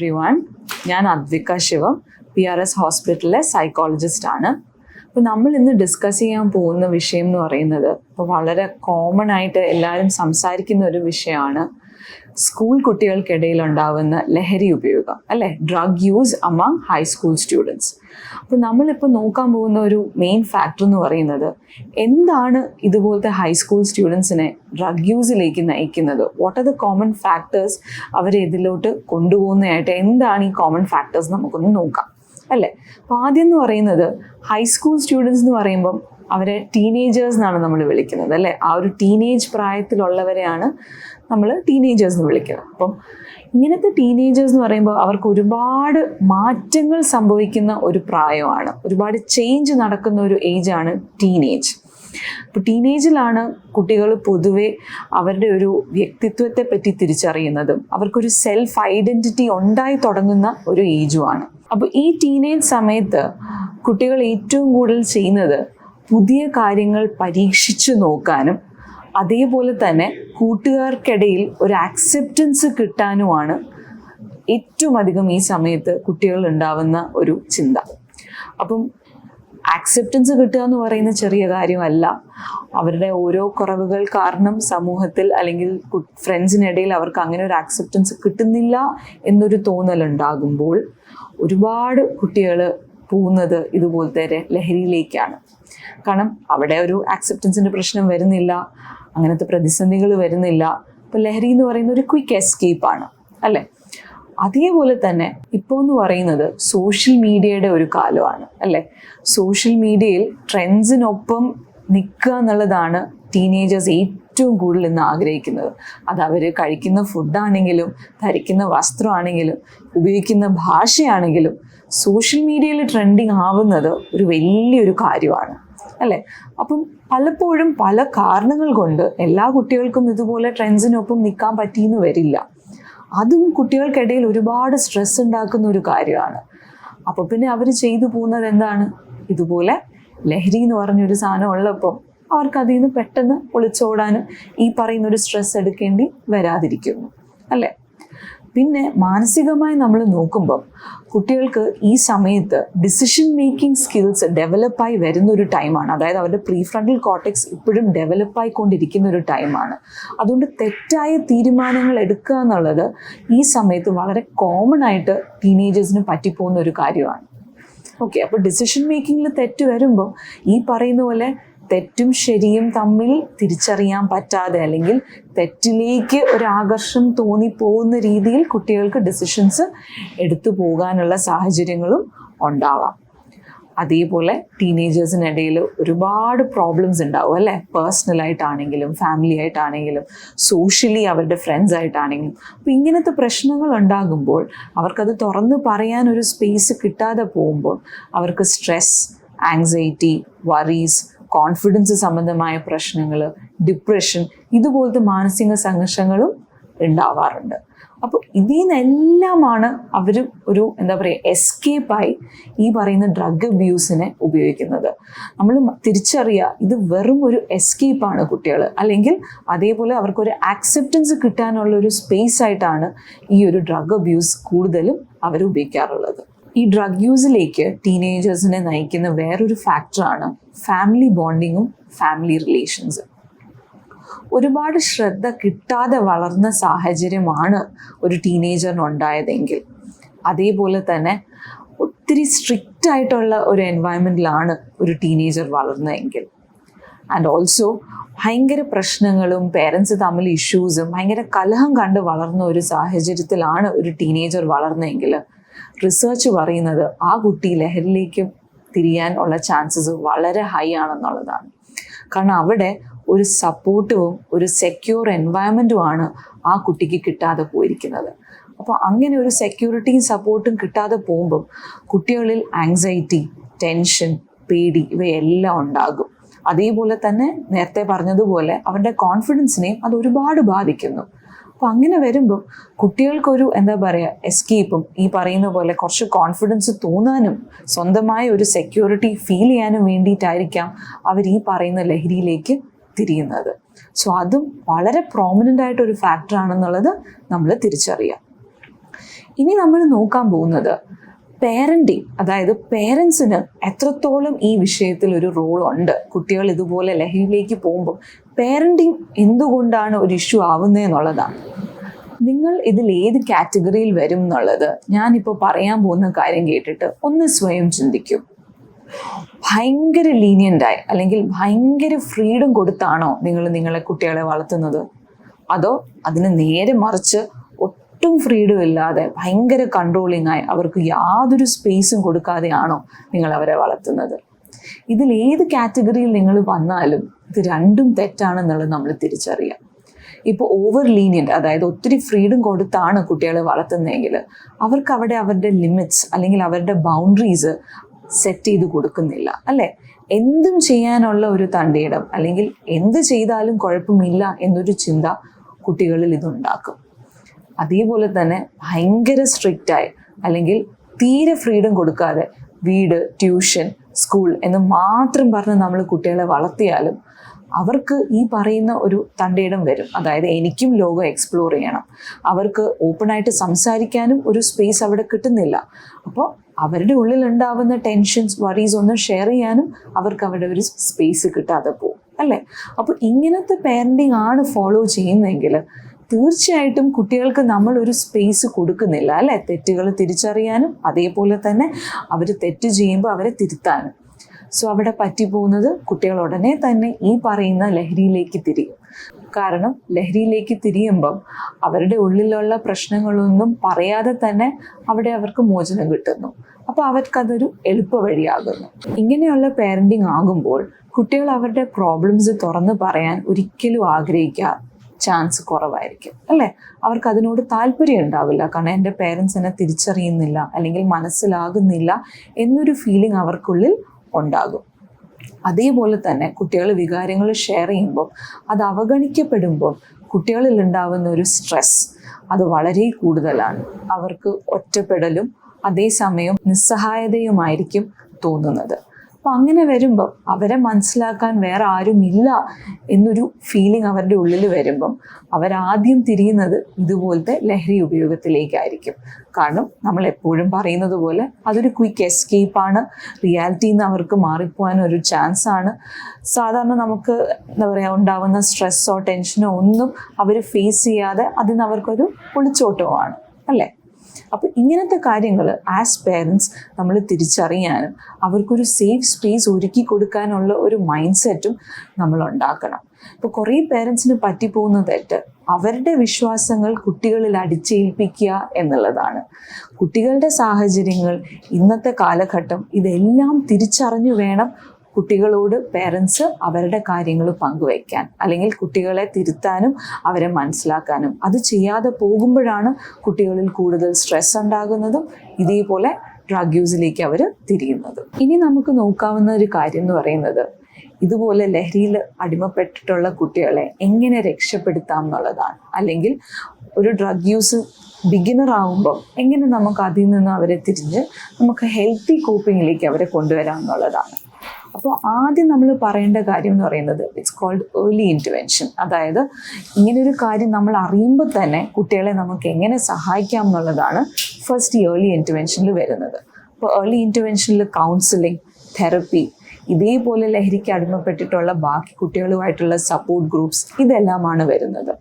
Every one ഞാൻ Advika Shivam P R S ഹോസ്പിറ്റലിലെ psychologist ആണ്. അപ്പോൾ നമ്മൾ ഇന്ന് ഡിസ്കസ് ചെയ്യാൻ പോകുന്ന വിഷയം എന്ന് പറയുന്നത് ഇപ്പോൾ വളരെ കോമൺ ആയിട്ട് എല്ലാവരും സംസാരിക്കുന്ന ഒരു വിഷയമാണ്. സ്കൂൾ കുട്ടികൾക്കിടയിൽ ഉണ്ടാവുന്ന ലഹരി ഉപയോഗം അല്ലെ? Drug use among high school students അപ്പോൾ നമ്മളിപ്പോൾ നോക്കാൻ പോകുന്ന ഒരു മെയിൻ ഫാക്ടർ എന്ന് പറയുന്നത് എന്താണ് ഇതുപോലത്തെ ഹൈസ്കൂൾ സ്റ്റുഡൻസിനെ ഡ്രഗ് യൂസിലേക്ക് നയിക്കുന്നത്? What are the common factors അവരെ ഇതിലോട്ട് കൊണ്ടുപോകുന്നതായിട്ട് എന്താണ് ഈ കോമൺ ഫാക്ടേഴ്സ് നമുക്കൊന്ന് നോക്കാം അല്ലേ? അപ്പോൾ ആദ്യം എന്ന് പറയുന്നത് ഹൈസ്കൂൾ സ്റ്റുഡൻസ് എന്ന് പറയുമ്പം അവരെ ടീനേജേഴ്സ് എന്നാണ് നമ്മൾ വിളിക്കുന്നത് അല്ലേ? ആ ഒരു ടീനേജ് പ്രായത്തിലുള്ളവരെയാണ് നമ്മൾ ടീനേജേഴ്സ് എന്ന് വിളിക്കുന്നത് അപ്പം ഇങ്ങനത്തെ ടീനേജേഴ്സ് എന്ന് പറയുമ്പോൾ അവർക്ക് ഒരുപാട് മാറ്റങ്ങൾ സംഭവിക്കുന്ന ഒരു പ്രായമാണ്. ഒരുപാട് ചേഞ്ച് നടക്കുന്ന ഒരു ഏജാണ് ടീനേജ് അപ്പോൾ ടീനേജിലാണ് കുട്ടികൾ പൊതുവെ അവരുടെ ഒരു വ്യക്തിത്വത്തെ പറ്റി തിരിച്ചറിയുന്നതും അവർക്കൊരു സെൽഫ് ഐഡന്റിറ്റി ഉണ്ടായി തുടങ്ങുന്ന ഒരു ഏജുമാണ് അപ്പോൾ ഈ ടീനേജ് സമയത്ത് കുട്ടികൾ ഏറ്റവും കൂടുതൽ ചെയ്യുന്നത് പുതിയ കാര്യങ്ങൾ പരീക്ഷിച്ചു നോക്കാനും അതേപോലെ തന്നെ കൂട്ടുകാർക്കിടയിൽ ഒരു ആക്സെപ്റ്റൻസ് കിട്ടാനുമാണ് ഏറ്റവും അധികം ഈ സമയത്ത് കുട്ടികൾ ഉണ്ടാവുന്ന ഒരു ചിന്ത. അപ്പം ആക്സെപ്റ്റൻസ് കിട്ടുക എന്ന് പറയുന്ന ചെറിയ കാര്യമല്ല. അവരുടെ ഓരോ കുറവുകൾ കാരണം സമൂഹത്തിൽ അല്ലെങ്കിൽ ഫ്രണ്ട്സിനിടയിൽ അവർക്ക് അങ്ങനെ ഒരു ആക്സെപ്റ്റൻസ് കിട്ടുന്നില്ല എന്നൊരു തോന്നൽ ഉണ്ടാകുമ്പോൾ ഒരുപാട് കുട്ടികൾ പോകുന്നത് ഇതുപോലത്തെ ലഹരിയിലേക്കാണ്. കാരണം അവിടെ ഒരു ആക്സെപ്റ്റൻസിന്റെ പ്രശ്നം വരുന്നില്ല. അങ്ങനത്തെ പ്രതിസന്ധികൾ വരുന്നില്ല. അപ്പോൾ ലഹരി എന്ന് പറയുന്ന ഒരു ക്വിക്ക് എസ്കേപ്പാണ് അല്ലേ? അതേപോലെ തന്നെ ഇപ്പോൾ എന്ന് പറയുന്നത് സോഷ്യൽ മീഡിയയുടെ ഒരു കാലമാണ് അല്ലേ? സോഷ്യൽ മീഡിയയിൽ ട്രെൻഡ്സിനൊപ്പം നിൽക്കുക എന്നുള്ളതാണ് ടീനേജേഴ്സ് ഏറ്റവും കൂടുതൽ ഇന്ന് ആഗ്രഹിക്കുന്നത്. അത് അവർ കഴിക്കുന്ന ഫുഡാണെങ്കിലും ധരിക്കുന്ന വസ്ത്രമാണെങ്കിലും ഉപയോഗിക്കുന്ന ഭാഷയാണെങ്കിലും സോഷ്യൽ മീഡിയയിൽ ട്രെൻഡിങ് ആവുന്നത് ഒരു വലിയൊരു കാര്യമാണ് അല്ലേ? അപ്പം പലപ്പോഴും പല കാരണങ്ങൾ കൊണ്ട് എല്ലാ കുട്ടികൾക്കും ഇതുപോലെ ട്രെൻഡ്സിനൊപ്പം നിൽക്കാൻ പറ്റിയെന്ന് വരില്ല. അതും കുട്ടികൾക്കിടയിൽ ഒരുപാട് സ്ട്രെസ് ഉണ്ടാക്കുന്ന ഒരു കാര്യമാണ്. അപ്പോൾ പിന്നെ അവർ ചെയ്തു പോകുന്നത് എന്താണ്? ഇതുപോലെ ലഹരി എന്ന് പറഞ്ഞൊരു സാധനം ഉള്ളപ്പം അവർക്ക് അതിൽ നിന്ന് പെട്ടെന്ന് ഒളിച്ചോടാനും ഈ പറയുന്ന ഒരു സ്ട്രെസ് എടുക്കേണ്ടി വരാതിരിക്കുന്നു. അല്ലേ? പിന്നെ മാനസികമായി നമ്മൾ നോക്കുമ്പം കുട്ടികൾക്ക് ഈ സമയത്ത് ഡിസിഷൻ മേക്കിംഗ് സ്കിൽസ് ഡെവലപ്പായി വരുന്ന ഒരു ടൈമാണ് അതായത് അവരുടെ പ്രീ ഫ്രണ്ടൽ കോട്ടക്സ് ഇപ്പോഴും ഡെവലപ്പായിക്കൊണ്ടിരിക്കുന്ന ഒരു ടൈമാണ് അതുകൊണ്ട് തെറ്റായ തീരുമാനങ്ങൾ എടുക്കുക എന്നുള്ളത് ഈ സമയത്ത് വളരെ കോമൺ ആയിട്ട് ടീനേജേഴ്സിന് പറ്റിപ്പോകുന്ന ഒരു കാര്യമാണ്. ഓക്കെ അപ്പോൾ ഡിസിഷൻ മേക്കിങ്ങിൽ തെറ്റ് വരുമ്പോൾ ഈ പറയുന്ന പോലെ തെറ്റും ശരിയും തമ്മിൽ തിരിച്ചറിയാൻ പറ്റാതെ അല്ലെങ്കിൽ തെറ്റിലേക്ക് ഒരു ആകർഷം തോന്നിപ്പോകുന്ന രീതിയിൽ കുട്ടികൾക്ക് ഡിസിഷൻസ് എടുത്തു പോകാനുള്ള സാഹചര്യങ്ങളും ഉണ്ടാവാം. അതേപോലെ ടീനേജേഴ്സിനിടയിൽ ഒരുപാട് പ്രോബ്ലംസ് ഉണ്ടാവും അല്ലേ? പേഴ്സണലായിട്ടാണെങ്കിലും ഫാമിലി ആയിട്ടാണെങ്കിലും സോഷ്യലി അവരുടെ ഫ്രണ്ട്സ് ആയിട്ടാണെങ്കിലും. അപ്പോൾ ഇങ്ങനത്തെ പ്രശ്നങ്ങൾ ഉണ്ടാകുമ്പോൾ അവർക്കത് തുറന്ന് പറയാൻ ഒരു സ്പേസ് കിട്ടാതെ പോകുമ്പോൾ അവർക്ക് സ്ട്രെസ് ആങ്സൈറ്റി വറീസ് കോൺഫിഡൻസ് സംബന്ധമായ പ്രശ്നങ്ങൾ ഡിപ്രഷൻ ഇതുപോലത്തെ മാനസിക സംഘർഷങ്ങളും ഉണ്ടാവാറുണ്ട്. അപ്പോൾ ഇതിൽ നിന്നെല്ലാമാണ് അവർ ഒരു എന്താ പറയുക എസ്കേപ്പായി ഈ പറയുന്ന ഡ്രഗ് അബ്യൂസിനെ ഉപയോഗിക്കുന്നത്. നമ്മൾ തിരിച്ചറിയുക ഇത് വെറും ഒരു എസ്കേപ്പാണ് കുട്ടികൾ അല്ലെങ്കിൽ അതേപോലെ അവർക്കൊരു ആക്സെപ്റ്റൻസ് കിട്ടാനുള്ള ഒരു സ്പേസ് ആയിട്ടാണ് ഈ ഒരു ഡ്രഗ് അബ്യൂസ് കൂടുതലും അവർ ഉപയോഗിക്കാറുള്ളത്. ഈ ഡ്രഗ് യൂസിലേക്ക് ടീനേജേഴ്സിനെ നയിക്കുന്ന വേറൊരു ഫാക്ടറാണ് ഫാമിലി ബോണ്ടിങ്ങും ഫാമിലി റിലേഷൻസും ഒരുപാട് ശ്രദ്ധ കിട്ടാതെ വളർന്ന സാഹചര്യമാണ് ഒരു ടീനേജറിന് ഉണ്ടായതെങ്കിൽ. അതേപോലെ തന്നെ ഒത്തിരി സ്ട്രിക്റ്റ് ആയിട്ടുള്ള ഒരു എൻവയൺമെന്റിലാണ് ഒരു ടീനേജർ വളർന്നതെങ്കിൽ. ആൻഡ് ഓൾസോ ഭയങ്കര പ്രശ്നങ്ങളും പേരൻസ് തമ്മിൽ ഇഷ്യൂസും ഭയങ്കര കലഹം കണ്ട് വളർന്ന ഒരു സാഹചര്യത്തിലാണ് ഒരു ടീനേജർ വളർന്നതെങ്കിൽ റിസർച്ച് പറയുന്നത് ആ കുട്ടി ലഹരിയിലേക്ക് തിരിയാൻ ഉള്ള ചാൻസസ് വളരെ ഹൈ ആണെന്നുള്ളതാണ്. കാരണം അവിടെ ഒരു സപ്പോർട്ടീവും ഒരു സെക്യൂർ എൻവയൺമെന്റുമാണ് ആ കുട്ടിക്ക് കിട്ടാതെ പോയിരിക്കുന്നത്. അപ്പോൾ അങ്ങനെ ഒരു സെക്യൂരിറ്റിയും സപ്പോർട്ടും കിട്ടാതെ പോകുമ്പം കുട്ടികളിൽ ആങ്സൈറ്റി ടെൻഷൻ പേടി ഇവയെല്ലാം ഉണ്ടാകും. അതേപോലെ തന്നെ നേരത്തെ പറഞ്ഞതുപോലെ അവരുടെ കോൺഫിഡൻസിനെയും അത് ഒരുപാട് ബാധിക്കുന്നു. അപ്പോൾ അങ്ങനെ വരുമ്പോൾ കുട്ടികൾക്കൊരു എന്താ പറയുക എസ്കേപ്പും ഈ പറയുന്ന പോലെ കുറച്ച് കോൺഫിഡൻസ് തോന്നാനും സ്വന്തമായ ഒരു സെക്യൂരിറ്റി ഫീൽ ചെയ്യാനും വേണ്ടിയിട്ടായിരിക്കാം അവർ ഈ പറയുന്ന ലഹരിയിലേക്ക് തിരിയുന്നത്. സോ അതും വളരെ പ്രോമിനന്റ് ഫാക്ടർ ആണെന്നുള്ളത് നമ്മൾ തിരിച്ചറിയാം. ഇനി നമ്മൾ നോക്കാൻ പോകുന്നത് പേരന്റിങ് അതായത് പേരൻസിന് എത്രത്തോളം ഈ വിഷയത്തിൽ ഒരു റോൾ ഉണ്ട്? കുട്ടികൾ ഇതുപോലെ ലഹരിയിലേക്ക് പോകുമ്പോൾ പേരന്റിങ് എന്തുകൊണ്ടാണ് ഒരു ഇഷ്യൂ ആവുന്നത് എന്നുള്ളതാണ്. നിങ്ങൾ ഇതിൽ ഏത് കാറ്റഗറിയിൽ വരും എന്നുള്ളത് ഞാനിപ്പോൾ പറയാൻ പോകുന്ന കാര്യം കേട്ടിട്ട് ഒന്ന് സ്വയം ചിന്തിക്കും. ഭയങ്കര ലീനിയന്റായി അല്ലെങ്കിൽ ഭയങ്കര ഫ്രീഡം കൊടുത്താണോ നിങ്ങൾ നിങ്ങളെ കുട്ടികളെ വളർത്തുന്നത്? അതോ അതിന് നേരെ മറിച്ച് ഒട്ടും ഫ്രീഡം ഇല്ലാതെ ഭയങ്കര കൺട്രോളിംഗ് ആയി അവർക്ക് യാതൊരു സ്പേസും കൊടുക്കാതെയാണോ നിങ്ങൾ അവരെ വളർത്തുന്നത്. ഇതിൽ ഏത് കാറ്റഗറിയിൽ നിങ്ങൾ വന്നാലും ഇത് രണ്ടും തെറ്റാണെന്നുള്ളത് നമ്മൾ തിരിച്ചറിയാം. ഇപ്പോൾ ഓവർ ലീനിയന്റ് അതായത് ഒത്തിരി ഫ്രീഡം കൊടുത്താണ് കുട്ടികളെ വളർത്തുന്നതെങ്കിൽ അവർക്ക് അവിടെ അവരുടെ ലിമിറ്റ്സ് അല്ലെങ്കിൽ അവരുടെ ബൗണ്ടറീസ് സെറ്റ് ചെയ്ത് കൊടുക്കുന്നില്ല അല്ലേ? എന്തും ചെയ്യാനുള്ള ഒരു തണ്ടിയിടം അല്ലെങ്കിൽ എന്ത് ചെയ്താലും കുഴപ്പമില്ല എന്നൊരു ചിന്ത കുട്ടികളിൽ ഇതുണ്ടാക്കും. അതേപോലെ തന്നെ ഭയങ്കര സ്ട്രിക്റ്റായി അല്ലെങ്കിൽ തീരെ ഫ്രീഡം കൊടുക്കാതെ വീട് ട്യൂഷൻ സ്കൂൾ എന്ന് മാത്രം പറഞ്ഞ് നമ്മൾ കുട്ടികളെ വളർത്തിയാലും അവർക്ക് ഈ പറയുന്ന ഒരു തണ്ടയിടം വരും. അതായത് എനിക്കും ലോകം എക്സ്പ്ലോർ ചെയ്യണം. അവർക്ക് ഓപ്പണായിട്ട് സംസാരിക്കാനും ഒരു സ്പേസ് അവിടെ കിട്ടുന്നില്ല. അപ്പോൾ അവരുടെ ഉള്ളിൽ ഉണ്ടാവുന്ന ടെൻഷൻസ് വറീസ് ഒന്നും ഷെയർ ചെയ്യാനും അവർക്ക് അവിടെ ഒരു സ്പേസ് കിട്ടാതെ പോകും. അല്ലേ? അപ്പോൾ ഇങ്ങനത്തെ പാരന്റിങ് ആണ് ഫോളോ ചെയ്യുന്നതെങ്കിൽ തീർച്ചയായിട്ടും കുട്ടികൾക്ക് നമ്മൾ ഒരു സ്പേസ് കൊടുക്കുന്നില്ല അല്ലെ? തെറ്റുകൾ തിരിച്ചറിയാനും അതേപോലെ തന്നെ അവർ തെറ്റ് ചെയ്യുമ്പോൾ അവരെ തിരുത്താനും. സോ അവിടെ പറ്റിപ്പോകുന്നത് കുട്ടികൾ ഉടനെ തന്നെ ഈ പറയുന്ന ലഹരിയിലേക്ക് തിരിയും. കാരണം ലഹരിയിലേക്ക് തിരിയുമ്പം അവരുടെ ഉള്ളിലുള്ള പ്രശ്നങ്ങളൊന്നും പറയാതെ തന്നെ അവിടെ അവർക്ക് മോചനം കിട്ടുന്നു. അപ്പോൾ അവർക്കതൊരു എളുപ്പ വഴിയാകുന്നു. ഇങ്ങനെയുള്ള പേരന്റിങ് ആകുമ്പോൾ കുട്ടികൾ അവരുടെ പ്രോബ്ലംസ് തുറന്ന് പറയാൻ ഒരിക്കലും ആഗ്രഹിക്കുക ചാൻസ് കുറവായിരിക്കും അല്ലേ? അവർക്ക് അതിനോട് താല്പര്യം ഉണ്ടാവില്ല. കാരണം എന്റെ പേരൻസ് എന്നെ തിരിച്ചറിയുന്നില്ല അല്ലെങ്കിൽ മനസ്സിലാകുന്നില്ല എന്നൊരു ഫീലിംഗ് അവർക്കുള്ളിൽ ഉണ്ടാകും. അതേപോലെ തന്നെ കുട്ടികൾ വികാരങ്ങൾ ഷെയർ ചെയ്യുമ്പോൾ അത് അവഗണിക്കപ്പെടുമ്പോൾ കുട്ടികളിൽ ഉണ്ടാവുന്ന ഒരു സ്ട്രെസ് അത് വളരെ കൂടുതലാണ്. അവർക്ക് ഒറ്റപ്പെടലും അതേസമയം നിസ്സഹായതയുമായിരിക്കും തോന്നുന്നത്. അപ്പം അങ്ങനെ വരുമ്പം അവരെ മനസ്സിലാക്കാൻ വേറെ ആരും ഇല്ല എന്നൊരു ഫീലിംഗ് അവരുടെ ഉള്ളിൽ വരുമ്പം അവരാദ്യം തിരിയുന്നത് ഇതുപോലത്തെ ലഹരി ഉപയോഗത്തിലേക്കായിരിക്കും. കാരണം നമ്മൾ എപ്പോഴും പറയുന്നത് പോലെ അതൊരു ക്വിക്ക് എസ്കേപ്പാണ് റിയാലിറ്റിയിൽ നിന്ന് അവർക്ക് മാറിപ്പോകാൻ ഒരു ചാൻസ് ആണ്. സാധാരണ നമുക്ക് എന്താ പറയുക ഉണ്ടാവുന്ന സ്ട്രെസ്സോ ടെൻഷനോ ഒന്നും അവർ ഫേസ് ചെയ്യാതെ അതിന് അവർക്കൊരു ഒളിച്ചോട്ടമാണ് അല്ലേ? അപ്പോൾ ഇങ്ങനത്തെ കാര്യങ്ങൾ ആസ് പേരൻസ് നമ്മൾ തിരിച്ചറിയാനും അവർക്കൊരു സേഫ് സ്പേസ് ഒരുക്കി കൊടുക്കാനുള്ള ഒരു മൈൻഡ് സെറ്റും നമ്മൾ ഉണ്ടാക്കണം. ഇപ്പോൾ കുറേ പേരൻസിന് പറ്റിപ്പോകുന്ന തെറ്റ് അവരുടെ വിശ്വാസങ്ങൾ കുട്ടികളിൽ അടിച്ചേൽപ്പിക്കുക എന്നുള്ളതാണ്. കുട്ടികളുടെ സാഹചര്യങ്ങൾ ഇന്നത്തെ കാലഘട്ടം ഇതെല്ലാം തിരിച്ചറിഞ്ഞു വേണം കുട്ടികളോട് പേരൻസ് അവരുടെ കാര്യങ്ങൾ പങ്കുവയ്ക്കാൻ അല്ലെങ്കിൽ കുട്ടികളെ തിരുത്താനും അവരെ മനസ്സിലാക്കാനും. അത് ചെയ്യാതെ പോകുമ്പോഴാണ് കുട്ടികളിൽ കൂടുതൽ സ്ട്രെസ് ഉണ്ടാകുന്നതും ഇതേപോലെ ഡ്രഗ് യൂസിലേക്ക് അവർ തിരിയുന്നത്. ഇനി നമുക്ക് നോക്കാവുന്ന ഒരു കാര്യം എന്ന് പറയുന്നത് ഇതുപോലെ ലഹരിയിൽ അടിമപ്പെട്ടിട്ടുള്ള കുട്ടികളെ എങ്ങനെ രക്ഷപ്പെടുത്താം എന്നുള്ളതാണ്. അല്ലെങ്കിൽ ഒരു ഡ്രഗ് യൂസ് ബിഗിനർ ആകുമ്പോൾ എങ്ങനെ നമുക്ക് അതിൽ നിന്ന് അവരെ തിരിഞ്ഞ് നമുക്ക് ഹെൽത്തി കോപ്പിങ്ങിലേക്ക് അവരെ കൊണ്ടുവരാം എന്നുള്ളതാണ്. അപ്പോൾ ആദ്യം നമ്മൾ പറയേണ്ട കാര്യം എന്ന് പറയുന്നത് ഇറ്റ്സ് കോൾഡ് ഏർലി ഇന്റർവെൻഷൻ അതായത് ഇങ്ങനൊരു കാര്യം നമ്മൾ അറിയുമ്പോൾ തന്നെ കുട്ടികളെ നമുക്ക് എങ്ങനെ സഹായിക്കാം എന്നുള്ളതാണ് ഫസ്റ്റ് ഏർലി ഇന്റർവെൻഷനിൽ വരുന്നത്. അപ്പോൾ ഏർലി ഇന്റർവെൻഷനിൽ കൗൺസിലിംഗ് തെറപ്പി ഇതേപോലെ ലഹരിക്ക് അടിമപ്പെട്ടിട്ടുള്ള ബാക്കി കുട്ടികളുമായിട്ടുള്ള സപ്പോർട്ട് ഗ്രൂപ്പ്സ് ഇതെല്ലാമാണ് വരുന്നത്.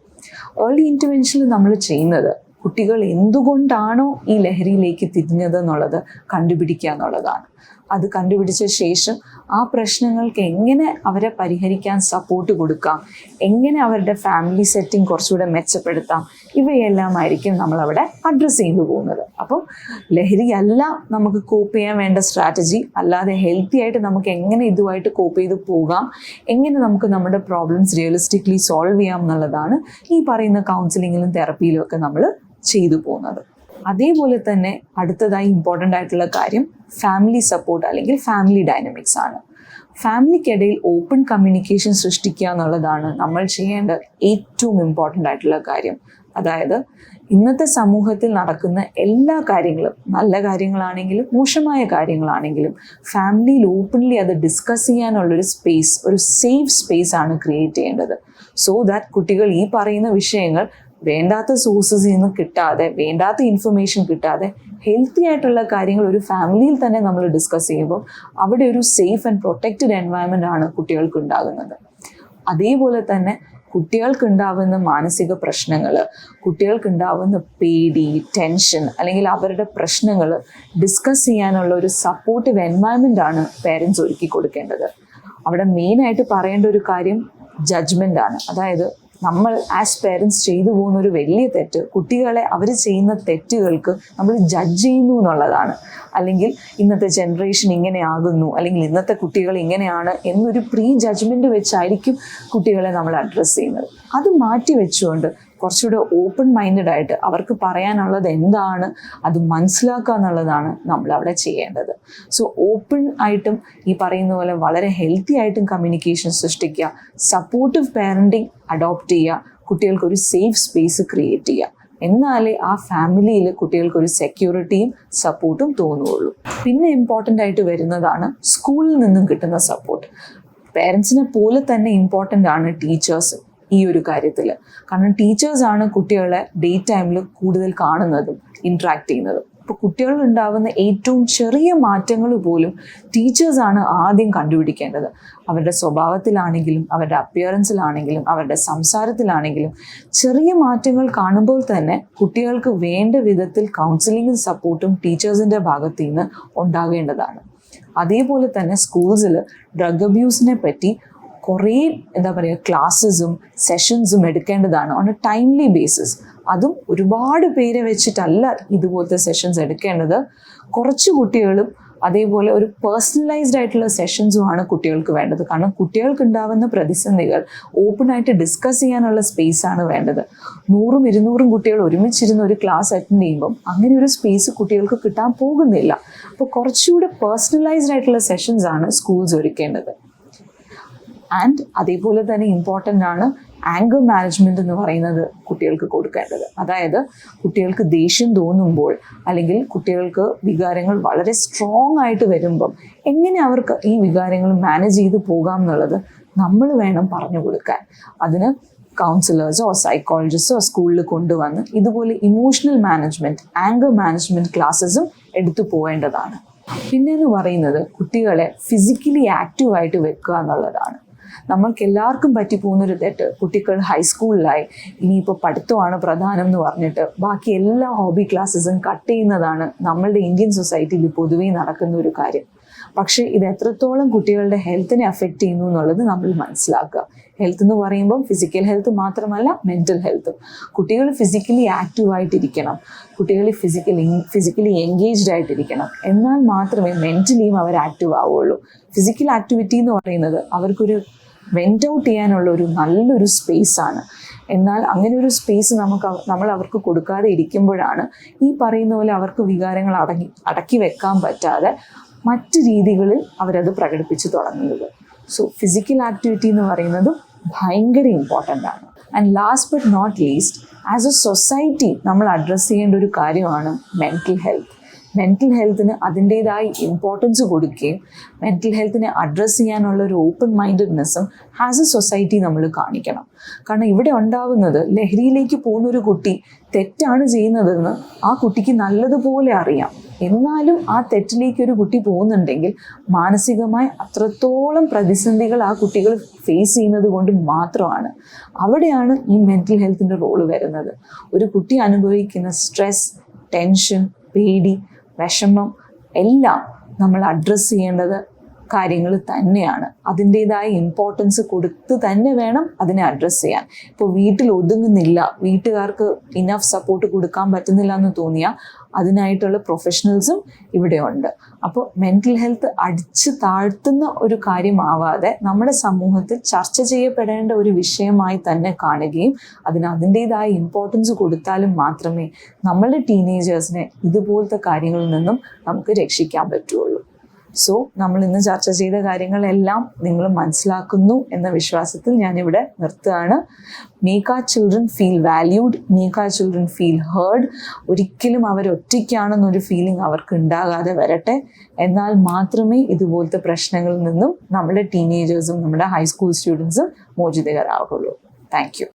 ഏർലി ഇന്റർവെൻഷനിൽ നമ്മൾ ചെയ്യുന്നത് കുട്ടികൾ എന്തുകൊണ്ടാണോ ഈ ലഹരിയിലേക്ക് തിരിഞ്ഞത് എന്നുള്ളത് കണ്ടുപിടിക്കുക എന്നുള്ളതാണ്. അത് കണ്ടുപിടിച്ച ശേഷം ആ പ്രശ്നങ്ങൾക്ക് എങ്ങനെ അവരെ പരിഹരിക്കാൻ സപ്പോർട്ട് കൊടുക്കാം? എങ്ങനെ അവരുടെ ഫാമിലി സെറ്റിംഗ് കുറച്ചുകൂടെ മെച്ചപ്പെടുത്താം? ഇവയെല്ലാം ആയിരിക്കും നമ്മളവിടെ അഡ്രസ്സ് ചെയ്തു പോകുന്നത്. അപ്പം ലഹരിയല്ല നമുക്ക് കോപ്പ് ചെയ്യാൻ വേണ്ട സ്ട്രാറ്റജി അല്ലാതെ ഹെൽത്തി ആയിട്ട് നമുക്ക് എങ്ങനെ ഇതുമായിട്ട് കോപ്പ് ചെയ്ത് പോകാം? എങ്ങനെ നമുക്ക് നമ്മുടെ പ്രോബ്ലംസ് റിയലിസ്റ്റിക്കലി സോൾവ് ചെയ്യാം എന്നുള്ളതാണ് ഈ പറയുന്ന കൗൺസിലിങ്ങിലും തെറപ്പിയിലും ഒക്കെ നമ്മൾ ചെയ്തു പോകുന്നത്. അതേപോലെ തന്നെ അടുത്തതായി ഇമ്പോർട്ടന്റ് ആയിട്ടുള്ള കാര്യം ഫാമിലി സപ്പോർട്ട് അല്ലെങ്കിൽ ഫാമിലി ഡൈനമിക്സ് ആണ്. ഫാമിലിക്കിടയിൽ ഓപ്പൺ കമ്മ്യൂണിക്കേഷൻ സൃഷ്ടിക്കുക എന്നുള്ളതാണ് നമ്മൾ ചെയ്യേണ്ട ഏറ്റവും ഇമ്പോർട്ടന്റ് ആയിട്ടുള്ള കാര്യം. അതായത് ഇന്നത്തെ സമൂഹത്തിൽ നടക്കുന്ന എല്ലാ കാര്യങ്ങളും നല്ല കാര്യങ്ങളാണെങ്കിലും മോശമായ കാര്യങ്ങളാണെങ്കിലും ഫാമിലിയിൽ ഓപ്പൺലി അത് ഡിസ്കസ് ചെയ്യാനുള്ളൊരു സ്പേസ് ഒരു സേഫ് സ്പേസ് ആണ് ക്രിയേറ്റ് ചെയ്യേണ്ടത്. സോ ദാറ്റ് കുട്ടികൾ ഈ പറയുന്ന വിഷയങ്ങൾ വേണ്ടാത്ത സോഴ്സസിൽ നിന്ന് കിട്ടാതെ വേണ്ടാത്ത ഇൻഫർമേഷൻ കിട്ടാതെ ഹെൽത്തി ആയിട്ടുള്ള കാര്യങ്ങൾ ഒരു ഫാമിലിയിൽ തന്നെ നമ്മൾ ഡിസ്കസ് ചെയ്യുമ്പോൾ അവിടെ ഒരു സേഫ് ആൻഡ് പ്രൊട്ടക്റ്റഡ് എൻവയൺമെന്റ് ആണ് കുട്ടികൾക്ക് ഉണ്ടാകുന്നത്. അതേപോലെ തന്നെ കുട്ടികൾക്ക് ഉണ്ടാവുന്ന മാനസിക പ്രശ്നങ്ങൾ കുട്ടികൾക്ക് ഉണ്ടാവുന്ന പേടി ടെൻഷൻ അല്ലെങ്കിൽ അവരുടെ പ്രശ്നങ്ങൾ ഡിസ്കസ് ചെയ്യാനുള്ള ഒരു സപ്പോർട്ടീവ് എൻവയൺമെന്റ് ആണ് പേരൻസ് ഒരുക്കി കൊടുക്കേണ്ടത്. അവിടെ മെയിനായിട്ട് പറയേണ്ട ഒരു കാര്യം ജഡ്ജ്മെന്റ് ആണ്. അതായത് നമ്മൾ ആസ് പേരൻസ് ചെയ്തു പോകുന്ന ഒരു വലിയ തെറ്റ് കുട്ടികളെ അവർ ചെയ്യുന്ന തെറ്റുകൾക്ക് നമ്മൾ ജഡ്ജ് ചെയ്യുന്നു എന്നുള്ളതാണ്. അല്ലെങ്കിൽ ഇന്നത്തെ ജനറേഷൻ ഇങ്ങനെയാകുന്നു അല്ലെങ്കിൽ ഇന്നത്തെ കുട്ടികൾ ഇങ്ങനെയാണ് എന്നൊരു പ്രീ ജഡ്ജ്മെന്റ് വെച്ചായിരിക്കും കുട്ടികളെ നമ്മൾ അഡ്രസ്സ് ചെയ്യുന്നത്. അത് മാറ്റി വെച്ചുകൊണ്ട് കുറച്ചുകൂടെ ഓപ്പൺ മൈൻഡഡ് ആയിട്ട് അവർക്ക് പറയാനുള്ളത് എന്താണ് അത് മനസ്സിലാക്കുക എന്നുള്ളതാണ് നമ്മൾ അവിടെ ചെയ്യേണ്ടത്. സോ ഓപ്പൺ ആയിട്ടും ഈ പറയുന്ന പോലെ വളരെ ഹെൽത്തി ആയിട്ടും കമ്മ്യൂണിക്കേഷൻ സൃഷ്ടിക്കുക സപ്പോർട്ടീവ് പാരന്റിങ് അഡോപ്റ്റ് ചെയ്യുക കുട്ടികൾക്ക് ഒരു സേഫ് സ്പേസ് ക്രിയേറ്റ് ചെയ്യുക. എന്നാലേ ആ ഫാമിലിയിൽ കുട്ടികൾക്ക് ഒരു സെക്യൂരിറ്റിയും സപ്പോർട്ടും തോന്നുകയുള്ളൂ പിന്നെ ഇമ്പോർട്ടന്റ് ആയിട്ട് വരുന്നതാണ് സ്കൂളിൽ നിന്നും കിട്ടുന്ന സപ്പോർട്ട് പേരൻസിനെ പോലെ തന്നെ ഇമ്പോർട്ടന്റ് ആണ് ടീച്ചേഴ്സ് ഈ ഒരു കാര്യത്തിൽ കാരണം ടീച്ചേഴ്സാണ് കുട്ടികളെ ഡേ ടൈമിൽ കൂടുതൽ കാണുന്നതും ഇൻട്രാക്ട് ചെയ്യുന്നതും. അപ്പോൾ കുട്ടികളിൽ ഉണ്ടാകുന്ന ഏറ്റവും ചെറിയ മാറ്റങ്ങൾ പോലും ടീച്ചേഴ്സാണ് ആദ്യം കണ്ടുപിടിക്കേണ്ടത്. അവരുടെ സ്വഭാവത്തിലാണെങ്കിലും അവരുടെ അപ്പിയറൻസിലാണെങ്കിലും അവരുടെ സംസാരത്തിലാണെങ്കിലും ചെറിയ മാറ്റങ്ങൾ കാണുമ്പോൾ തന്നെ കുട്ടികൾക്ക് വേണ്ട വിധത്തിൽ കൗൺസിലിങ്ങും സപ്പോർട്ടും ടീച്ചേഴ്സിന്റെ ഭാഗത്തു നിന്ന് ഉണ്ടാകേണ്ടതാണ്. അതേപോലെ തന്നെ സ്കൂൾസിൽ ഡ്രഗ് അബ്യൂസിനെ പറ്റി കുറേ എന്താ പറയുക ക്ലാസ്സസും സെഷൻസും എടുക്കേണ്ടതാണ് ഓൺ എ ടൈംലി ബേസിസ് അതും ഒരുപാട് പേരെ വെച്ചിട്ടല്ല ഇതുപോലത്തെ സെഷൻസ് എടുക്കേണ്ടത്. കുറച്ച് കുട്ടികളും അതേപോലെ ഒരു പേഴ്സണലൈസ്ഡ് ആയിട്ടുള്ള സെഷൻസുമാണ് കുട്ടികൾക്ക് വേണ്ടത്. കാരണം കുട്ടികൾക്ക് ഉണ്ടാവുന്ന പ്രതിസന്ധികൾ ഓപ്പൺ ആയിട്ട് ഡിസ്കസ് ചെയ്യാനുള്ള സ്പേസ് ആണ് വേണ്ടത്. നൂറും ഇരുന്നൂറും കുട്ടികൾ ഒരുമിച്ചിരുന്ന് ഒരു ക്ലാസ് അറ്റൻഡ് ചെയ്യുമ്പം അങ്ങനെ ഒരു സ്പേസ് കുട്ടികൾക്ക് കിട്ടാൻ പോകുന്നില്ല. അപ്പോൾ കുറച്ചുകൂടെ പേഴ്സണലൈസ്ഡ് ആയിട്ടുള്ള സെഷൻസ് ആണ് സ്കൂൾസ് ഒരുക്കേണ്ടത്. ആൻഡ് അതേപോലെ തന്നെ ഇമ്പോർട്ടന്റ് ആണ് ആങ്കർ മാനേജ്മെന്റ് എന്ന് പറയുന്നത് കുട്ടികൾക്ക് കൊടുക്കേണ്ടത്. അതായത് കുട്ടികൾക്ക് ദേഷ്യം തോന്നുമ്പോൾ അല്ലെങ്കിൽ കുട്ടികൾക്ക് വികാരങ്ങൾ വളരെ സ്ട്രോങ് ആയിട്ട് വരുമ്പം എങ്ങനെ അവർക്ക് ഈ വികാരങ്ങൾ മാനേജ് ചെയ്ത് പോകാം എന്നുള്ളത് നമ്മൾ വേണം പറഞ്ഞു കൊടുക്കാൻ. അതിന് കൗൺസിലേഴ്സോ സൈക്കോളജിസ്റ്റോ സ്കൂളിൽ കൊണ്ടുവന്ന് ഇതുപോലെ ഇമോഷണൽ മാനേജ്മെന്റ് ആങ്കർ മാനേജ്മെന്റ് ക്ലാസ്സസും എടുത്തു പോകേണ്ടതാണ്. പിന്നെ എന്ന് പറയുന്നത് കുട്ടികളെ ഫിസിക്കലി ആക്റ്റീവായിട്ട് വെക്കുക എന്നുള്ളതാണ്. നമ്മൾക്ക് എല്ലാവർക്കും പറ്റിപ്പോകുന്നൊരു തെറ്റ് കുട്ടികൾ ഹൈസ്കൂളിലായി ഇനിയിപ്പോൾ പഠിത്തമാണ് പ്രധാനം എന്ന് പറഞ്ഞിട്ട് ബാക്കി എല്ലാ ഹോബി ക്ലാസ്സസും കട്ട് ചെയ്യുന്നതാണ് നമ്മളുടെ ഇന്ത്യൻ സൊസൈറ്റിയിൽ പൊതുവേ നടക്കുന്ന ഒരു കാര്യം. പക്ഷേ ഇത് എത്രത്തോളം കുട്ടികളുടെ ഹെൽത്തിനെ അഫക്റ്റ് ചെയ്യുന്നു എന്നുള്ളത് നമ്മൾ മനസ്സിലാക്കുക. ഹെൽത്ത് എന്ന് പറയുമ്പോൾ ഫിസിക്കൽ ഹെൽത്ത് മാത്രമല്ല മെന്റൽ ഹെൽത്തും കുട്ടികൾ ഫിസിക്കലി ആക്റ്റീവ് ആയിട്ടിരിക്കണം. കുട്ടികൾ ഫിസിക്കലി ഫിസിക്കലി എൻഗേജ്ഡ് ആയിട്ടിരിക്കണം. എന്നാൽ മാത്രമേ മെന്റലിയും അവർ ആക്റ്റീവ് ആവുകയുള്ളൂ ഫിസിക്കൽ ആക്ടിവിറ്റി എന്ന് പറയുന്നത് അവർക്കൊരു വെന്റ് ഔട്ട് ചെയ്യാനുള്ള ഒരു നല്ലൊരു സ്പേസാണ് എന്നാൽ അങ്ങനെ ഒരു സ്പേസ് നമുക്ക് നമ്മൾ അവർക്ക് കൊടുക്കാതെ ഇരിക്കുമ്പോഴാണ് ഈ പറയുന്ന പോലെ അവർക്ക് വികാരങ്ങൾ അടങ്ങി അടക്കി വെക്കാൻ പറ്റാതെ മറ്റ് രീതികളിൽ അവരത് പ്രകടിപ്പിച്ച് തുടങ്ങുന്നത്. സോ ഫിസിക്കൽ ആക്ടിവിറ്റി എന്ന് പറയുന്നതും ഭയങ്കര ഇമ്പോർട്ടന്റ് ആണ്. And last but not least as a society നമ്മൾ അഡ്രസ്സ് ചെയ്യേണ്ട ഒരു കാര്യമാണ് മെന്റൽ ഹെൽത്ത് മെന്റൽ ഹെൽത്തിന് അതിന്റേതായ ഇമ്പോർട്ടൻസ് കൊടുക്കുകയും മെന്റൽ ഹെൽത്തിനെ അഡ്രസ്സ് ചെയ്യാനുള്ള ഒരു ഓപ്പൺ മൈൻഡഡ്നെസ്സും ആസ് എ സൊസൈറ്റി നമ്മൾ കാണിക്കണം. കാരണം ഇവിടെ ഉണ്ടാവുന്നത് ലഹരിയിലേക്ക് പോകുന്ന ഒരു കുട്ടി തെറ്റാണ് ചെയ്യുന്നതെന്ന് ആ കുട്ടിക്ക് നല്ലതുപോലെ അറിയാം. എന്നാലും ആ തെറ്റിലേക്ക് ഒരു കുട്ടി പോകുന്നുണ്ടെങ്കിൽ മാനസികമായി അത്രത്തോളം പ്രതിസന്ധികൾ ആ കുട്ടികൾ ഫേസ് ചെയ്യുന്നത് കൊണ്ട് മാത്രമാണ്. അവിടെയാണ് ഈ മെന്റൽ ഹെൽത്തിന്റെ റോൾ വരുന്നത്. ഒരു കുട്ടി അനുഭവിക്കുന്ന സ്ട്രെസ് ടെൻഷൻ പേടി വിഷമം എല്ലാം നമ്മൾ അഡ്രസ്സ് ചെയ്യേണ്ടത് കാര്യങ്ങൾ തന്നെയാണ്. അതിന്റെതായ ഇമ്പോർട്ടൻസ് കൊടുത്ത് തന്നെ വേണം അതിനെ അഡ്രസ്സ് ചെയ്യാൻ. ഇപ്പോൾ വീട്ടിൽ ഒതുങ്ങുന്നില്ല വീട്ടുകാർക്ക് ഇനഫ് സപ്പോർട്ട് കൊടുക്കാൻ പറ്റുന്നില്ല എന്ന് തോന്നിയാൽ അതിനായിട്ടുള്ള പ്രൊഫഷണൽസും ഇവിടെ ഉണ്ട് അപ്പോൾ മെന്റൽ ഹെൽത്ത് അടിച്ച് താഴ്ത്തുന്ന ഒരു കാര്യമാവാതെ നമ്മുടെ സമൂഹത്തിൽ ചർച്ച ചെയ്യപ്പെടേണ്ട ഒരു വിഷയമായി തന്നെ കാണുകയും അതിന് അതിന്റെതായ ഇമ്പോർട്ടൻസ് കൊടുത്താലും മാത്രമേ നമ്മളുടെ ടീനേജേഴ്സിനെ ഇതുപോലത്തെ കാര്യങ്ങളിൽ നിന്നും നമുക്ക് രക്ഷിക്കാൻ പറ്റുള്ളൂ. സോ നമ്മൾ ഇന്ന് ചർച്ച ചെയ്ത കാര്യങ്ങളെല്ലാം നിങ്ങൾ മനസ്സിലാക്കുന്നു എന്ന വിശ്വാസത്തിൽ ഞാനിവിടെ നിർത്തുകയാണ്. Make a children feel valued make a children feel heard ഒരിക്കലും അവർ ഒറ്റയ്ക്കാണെന്നൊരു ഫീലിംഗ് അവർക്ക് ഉണ്ടാകാതെ വരട്ടെ. എന്നാൽ മാത്രമേ ഇതുപോലത്തെ പ്രശ്നങ്ങളിൽ നിന്നും നമ്മുടെ ടീനേജേഴ്സും നമ്മുടെ ഹൈസ്കൂൾ സ്റ്റുഡൻസും മോചിതകരാകുള്ളൂ താങ്ക് യു